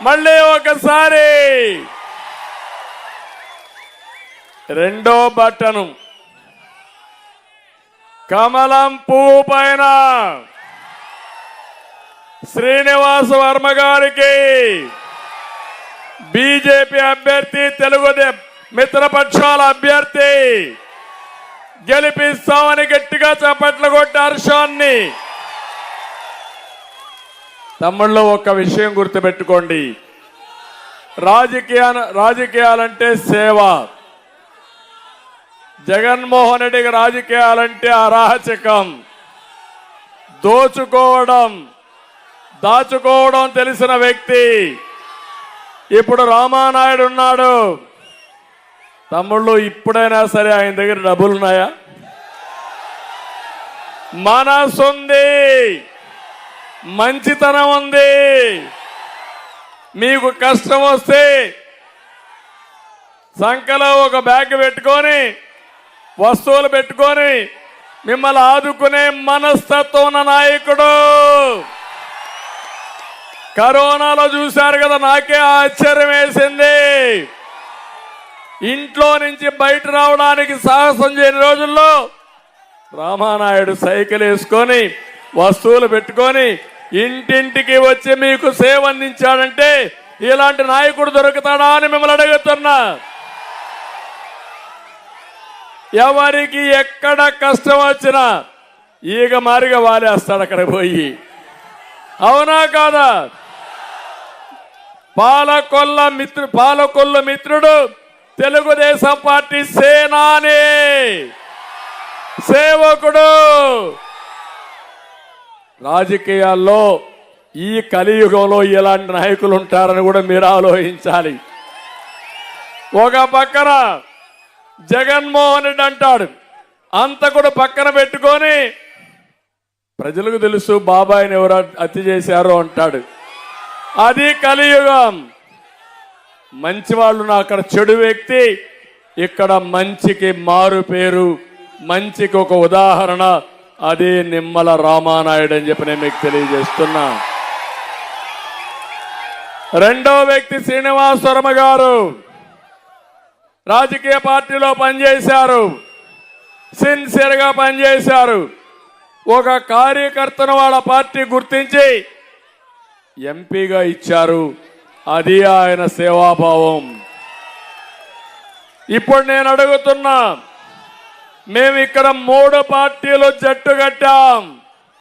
మళ్ళీ ఒకసారి. రెండో బట్టను కమలం పువ్వు పైన. శ్రీనివాస వర్మ గారికి. బీజేపీ అభ్యర్థి తెలుగుదే మిత్రపక్షాల అభ్యర్థి. గెలిపిస్తామని గట్టిగా చప్పట్లు కొట్టి హర్షాన్ని తమ్ముళ్ళు ఒక్క విషయం గుర్తుపెట్టుకోండి. రాజకీయ రాజకీయాలంటే సేవ. జగన్మోహన్ రెడ్డికి రాజకీయాలంటే అరాచకం. దోచుకోవడం. దాచుకోవడం తెలిసిన వ్యక్తి. ఇప్పుడు రామానాయుడు ఉన్నాడు. తమ్ముళ్ళు ఇప్పుడైనా సరే ఆయన దగ్గర డబ్బులున్నాయా? మనసుంది మంచితనం ఉంది. మీకు కష్టం వస్తే సంఖలో ఒక బ్యాగ్ పెట్టుకొని వస్తువులు పెట్టుకొని మిమ్మల్ని ఆదుకునే మనస్తత్వం ఉన్న నాయకుడు. కరోనాలో చూశారు కదా నాకే ఆశ్చర్యం వేసింది. ఇంట్లో నుంచి బయట రావడానికి సాహసం చేయని రోజుల్లో రామానాయుడు సైకిల్ వేసుకొని వస్తువులు పెట్టుకొని ఇంటింటికి వచ్చి మీకు సేవ అందించాడంటే ఇలాంటి నాయకుడు దొరుకుతాడా అని మిమ్మల్ని అడుగుతున్నా. ఎవరికి ఎక్కడ కష్టం వచ్చినా ఈగ మారిగా వాలేస్తాడు అక్కడ పోయి. అవునా కాదా? పాలకొల్ల మిత్రు పాలకొల్ల మిత్రుడు తెలుగుదేశం పార్టీ సేనాని. సేవకుడు. రాజకీయాల్లో ఈ కలియుగంలో ఇలాంటి నాయకులు ఉంటారని కూడా మీరు ఆలోచించాలి. ఒక పక్కన జగన్మోహన్ రెడ్డి అంటాడు కూడా పక్కన పెట్టుకొని ప్రజలకు తెలుసు బాబాయిని ఎవరు హత్య చేశారో అంటాడు. అది కలియుగం. మంచి వాళ్ళు నా అక్కడ చెడు వ్యక్తి ఇక్కడ మంచికి మారు పేరు మంచికి ఒక ఉదాహరణ అదే నిమ్మల రామానాయుడు అని చెప్పి నేను మీకు తెలియజేస్తున్నా. రెండో వ్యక్తి శ్రీనివాసవర్మ గారు. రాజకీయ పార్టీలో పనిచేశారు. సిన్సియర్గా పనిచేశారు. ఒక కార్యకర్తను వాళ్ళ పార్టీ గుర్తించి ఎంపీగా ఇచ్చారు. అది ఆయన సేవాభావం. ఇప్పుడు నేను అడుగుతున్నా మేము ఇక్కడ మూడు పార్టీలు జట్టు కట్టాం.